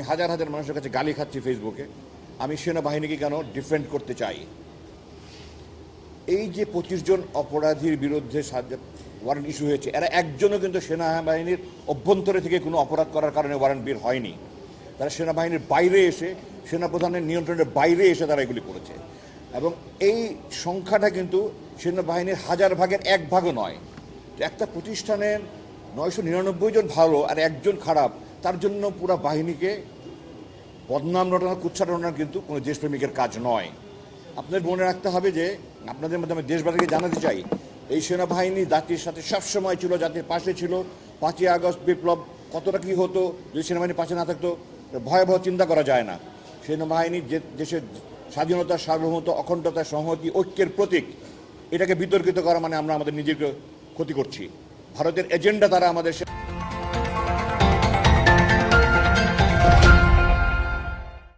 আমি হাজার হাজার মানুষের কাছে গালি খাচ্ছি ফেসবুকে আমি সেনাবাহিনীকে কেন ডিফেন্ড করতে চাই? এই যে পঁচিশ জন অপরাধীর বিরুদ্ধে ওয়ারেন্ট ইস্যু হয়েছে, এরা একজনও কিন্তু সেনাবাহিনীর অভ্যন্তরে থেকে কোনো অপরাধ করার কারণে ওয়ারেন্ট বের হয়নি। তারা সেনাবাহিনীর বাইরে এসে, সেনাপ্রধানের নিয়ন্ত্রণের বাইরে এসে তারা এগুলি করেছে। এবং এই সংখ্যাটা কিন্তু সেনাবাহিনীর হাজার ভাগের এক ভাগও নয়। একটা প্রতিষ্ঠানের নয়শো নিরানব্বই জন ভালো আর একজন খারাপ তার জন্য পুরো বাহিনীকে বদনাম রটানো কুচ্ছা রটানো কিন্তু কোনো দেশপ্রেমিকের কাজ নয়। আপনাদের মনে রাখতে হবে যে, আপনাদের মাধ্যমে দেশবাসীকে জানাতে চাই, এই সেনাবাহিনী জাতির সাথে সবসময় ছিল, জাতির পাশে ছিল। পাঁচই আগস্ট বিপ্লব কতটা কী হতো, যদি সেনাবাহিনী পাশে না থাকতো, ভয়াবহ চিন্তা করা যায় না। সেনাবাহিনী যে দেশের স্বাধীনতা, সার্বভৌমত্ব, অখণ্ডতা, সংহতি, ঐক্যের প্রতীক, এটাকে বিতর্কিত করা মানে আমরা আমাদের নিজেকে ক্ষতি করছি। ভারতের এজেন্ডা তারা আমাদের